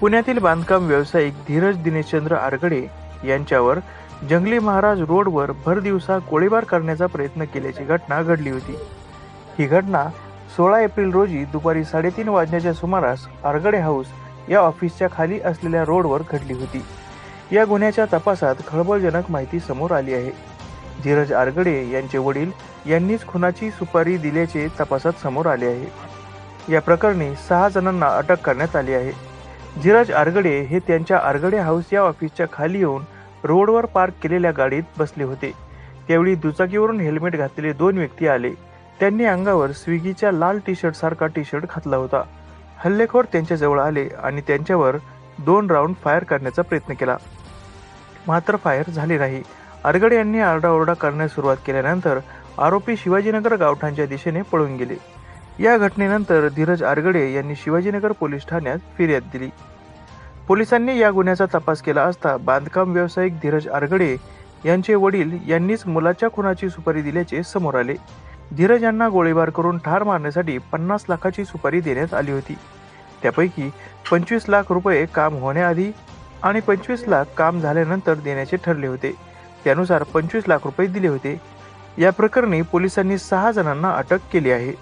पुण्यातील बांधकाम व्यावसायिक धीरज दिनेशचंद्र आरगडे यांच्यावर जंगली महाराज रोडवर भर दिवसा गोळीबार करण्याचा प्रयत्न केल्याची घटना घडली होती. ही घटना सोळा एप्रिल रोजी दुपारी साडेतीन वाजण्याच्या सुमारास आरगडे हाऊस या ऑफिसच्या खाली असलेल्या रोडवर घडली होती. या गुन्ह्याच्या तपासात खळबळजनक माहिती समोर आली आहे. धीरज आरगडे यांचे वडील यांनीच खुनाची सुपारी दिल्याचे तपासात समोर आले आहे. या प्रकरणी सहा जणांना अटक करण्यात आली आहे. धीरज आरगडे हे त्यांच्या आरगडे हाऊस या ऑफिसच्या खाली येऊन रोडवर पार्क केलेल्या गाडीत बसले होते. त्यावेळी दुचाकीवरून हेल्मेट घातलेले दोन व्यक्ती आले. त्यांनी अंगावर स्विगीच्या लाल टी शर्ट सारखा टी शर्ट घातला होता. हल्लेखोर त्यांच्याजवळ आले आणि त्यांच्यावर दोन राऊंड फायर करण्याचा प्रयत्न केला. मात्र फायर झाले नाही. आरगडे यांनी आरडाओरडा करण्यास सुरुवात केल्यानंतर आरोपी शिवाजीनगर गावठाणच्या दिशेने पळून गेले. या घटनेनंतर धीरज आरगडे यांनी शिवाजीनगर पोलीस ठाण्यात फिर्याद दिली. पोलिसांनी या गुन्ह्याचा तपास केला असता बांधकाम व्यावसायिक धीरज आरगडे यांचे वडील यांनीच मुलाच्या खुनाची सुपारी दिल्याचे समोर आले. धीरज यांना गोळीबार करून ठार मारण्यासाठी पन्नास लाखाची सुपारी देण्यात आली होती. त्यापैकी पंचवीस लाख रुपये काम होण्याआधी आणि पंचवीस लाख काम झाल्यानंतर देण्याचे ठरले होते. त्यानुसार पंचवीस लाख रुपये दिले होते. या प्रकरणी पोलिसांनी सहा जणांना अटक केली आहे.